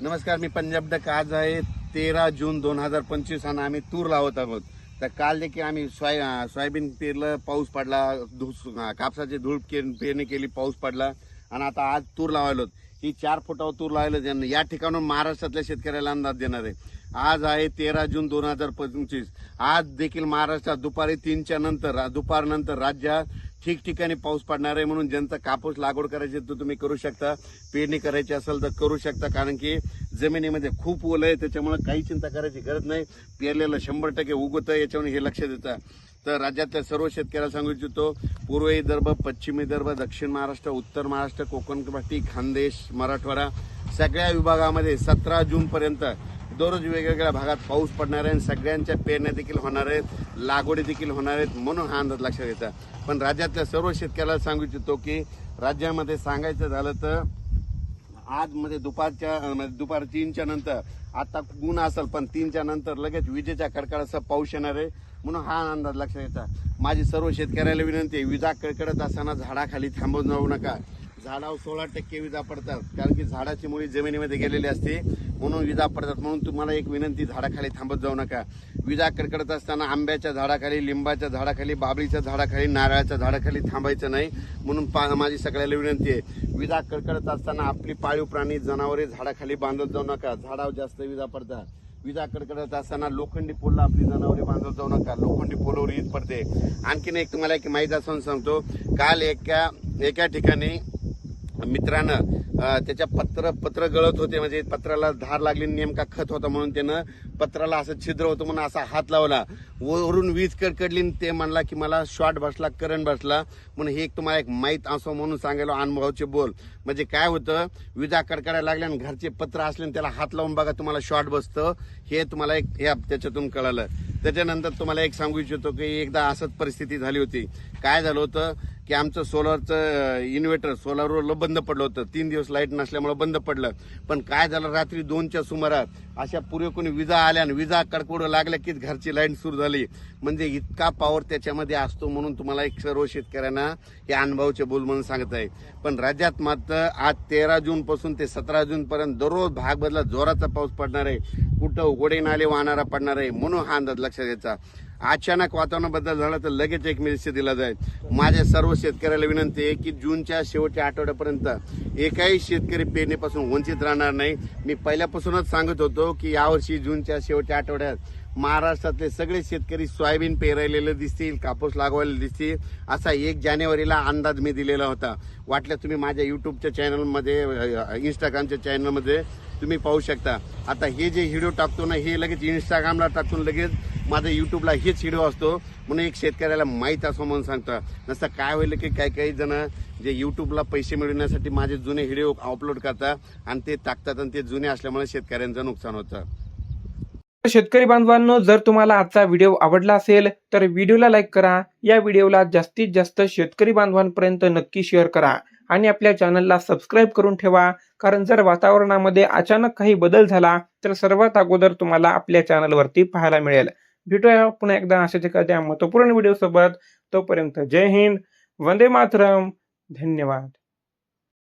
नमस्कार मी पंजाब डक. आज आहे तेरा जून दोन हजार पंचवीस आणि आम्ही तूर लावत आहोत. तर काल देखील आम्ही सोय सोयाबीन पेरलं पाऊस पडला धूस कापसाची धूळ के- पेरणी केली पाऊस पडला. आणि आता आज तूर लावायलो. ही चार फुटावर तूर लावायला या ठिकाणून महाराष्ट्रातल्या शेतकऱ्याला अंदाज देणार आहे. आज आहे तेरा जून दोन हजार पंचवीस. आज देखील महाराष्ट्रात दुपारी तीनच्या नंतर दुपारनंतर राज्यात ठिकठिकाणी पाऊस पडणार आहे. म्हणून ज्यांचा कापूस लागवड करायची तर तुम्ही करू शकता. पेरणी करायची असेल तर करू शकता. कारण की जमिनीमध्ये खूप ओलं आहे त्याच्यामुळे काही चिंता करायची गरज नाही. पेरलेलं शंभर टक्के उगवतं याच्यावर हे लक्ष देतं. तर राज्यातल्या सर्व शेतकऱ्याला सांगू इच्छितो पूर्व विदर्भ पश्चिम विदर्भ दक्षिण महाराष्ट्र उत्तर महाराष्ट्र कोकण पट्टी खानदेश मराठवाडा सगळ्या विभागामध्ये सतरा जूनपर्यंत दररोज वेगवेगळ्या भागात पाऊस पडणार आहे आणि सगळ्यांच्या पेरण्या देखील होणार आहेत लागवडी देखील होणार आहेत म्हणून हा अंदाज लक्षात घ्यायचा पण राज्यातल्या सर्व शेतकऱ्याला सांगू इच्छितो की राज्यामध्ये सांगायचं झालं तर आज मध्ये दुपारच्या म्हणजे दुपार तीनच्या नंतर आता गुण असेल पण तीनच्या नंतर लगेच विजेच्या कडकडाचा पाऊस येणार आहे म्हणून हा अंदाज लक्षात घ्यायचा माझी सर्व शेतकऱ्याला विनंती आहे विजा कडकडत असताना झाडाखाली थांबवून जाऊ नका. झाडावर सोळा टक्के विजा पडतात. कारण की झाडाची मुळी जमिनीमध्ये गेलेली असते. म्हणून विजा पडतात. म्हणून तुम्हाला एक विनंती झाडाखाली थांबत जाऊ नका. विजा कडकडत असताना आंब्याच्या झाडाखाली लिंबाच्या झाडाखाली बाबळीच्या झाडाखाली नारळाच्या झाडाखाली थांबायचं नाही. म्हणून पा माझी सगळ्याला विनंती आहे. विजा कडकडत असताना आपली पाळीव प्राणी जनावरे झाडाखाली बांधत जाऊ नका. झाडावर जास्त विजा पडतात. विजा कडकडत असताना लोखंडी पोलला आपली जनावरे बांधत जाऊ नका. लोखंडी पोलवर ईद पडते. आणखीन एक तुम्हाला एक माहिती असून सांगतो. काल एका एका ठिकाणी मित्रानं त्याच्या पत्र पत्र गळत होते. म्हणजे पत्राला धार लागली नेमका खत होता म्हणून त्यानं पत्राला असं छिद्र होतं म्हणून असा हात लावला. वरून वीज कडकडली आणि ते म्हणला की मला शॉर्ट बसला करंट बसला. म्हणून हे एक तुम्हाला एक माहीत असो म्हणून सांगायला अनुभवाचे बोल. म्हणजे काय होतं विजा कडकडायला लागल्या आणि घरचे पत्र असले आणि त्याला हात लावून बघा तुम्हाला शॉर्ट बसतं. हे तुम्हाला एक हे त्याच्यातून कळालं. त्याच्यानंतर तुम्हाला एक सांगू इच्छितो की एकदा असंच परिस्थिती झाली होती. काय झालं होतं की आमचं सोलरचं इन्व्हर्टर सोलरवर बंद पडलं होतं. तीन दिवस लाइट नसल्यामुळे बंद पडलं. पण काय झालं रात्री दोनच्या सुमारात? अशा पूर्वी विजा आल्या आणि विजा कडकडू लागल्या की घरची लाइट सुरू झाली. म्हणजे इतका पॉवर त्याच्यामध्ये असतो म्हणून तुम्हाला एक सर्व शेतकऱ्यांना हे अनुभवचे बोल म्हणून सांगत आहे. पण राज्यात मात्र आज तेरा जूनपासून ते सतरा जूनपर्यंत दररोज भाग बदला जोराचा पाऊस पडणार आहे. कुठं उघडे नाले वाहणारा पडणार आहे म्हणून हा अंदाज लक्षात घ्यायचा. अचानक वातावरण बदल झाला तर लगेच एक मेसेज दिला जाईल. माझ्या सर्व शेतकऱ्याला विनंती आहे की जूनच्या शेवटच्या आठवड्यापर्यंत एकाही शेतकरी पेरणीपासून वंचित राहणार नाही. मी पहिल्यापासूनच सांगत होतो की यावर्षी जूनच्या शेवटच्या आठवड्यात महाराष्ट्रातले सगळे शेतकरी सोयाबीन पेरायलेले दिसतील कापूस लागवायला दिसतील असा एक जानेवारीला अंदाज मी दिलेला होता. वाटलं तुम्ही माझ्या युट्यूबच्या चॅनलमध्ये इंस्टाग्रामच्या चॅनलमध्ये तुम्ही पाहू शकता. आता हे जे व्हिडिओ टाकतो ना हे लगेच इंस्टाग्रामला टाकून लगेच माझा युट्यूबला हेच व्हिडिओ असतो. म्हणून एक शेतकऱ्याला माहीत असो म्हणून सांगतो. नसतं काय होईल की काही काही जण जे युट्यूबला पैसे मिळवण्यासाठी माझे जुने व्हिडिओ अपलोड करतात आणि ते टाकतात आणि ते जुने असल्यामुळे शेतकऱ्यांचं नुकसान होतं. शेतकरी बांधवांनो जर तुम्हाला आजचा व्हिडिओ आवडला असेल तर व्हिडिओला लाईक करा. या व्हिडिओला जास्तीत जास्त शेतकरी बांधवांपर्यंत नक्की शेअर करा. आणि आपल्या चॅनलला सबस्क्राईब करून ठेवा. कारण जर वातावरणामध्ये अचानक काही बदल झाला तर सर्वात अगोदर तुम्हाला आपल्या चॅनलवरती पाहायला मिळेल. भेटूया पुन्हा एकदा अशाच एखाद्या महत्त्वपूर्ण व्हिडिओसोबत. तोपर्यंत जय हिंद. वंदे मातरम. धन्यवाद.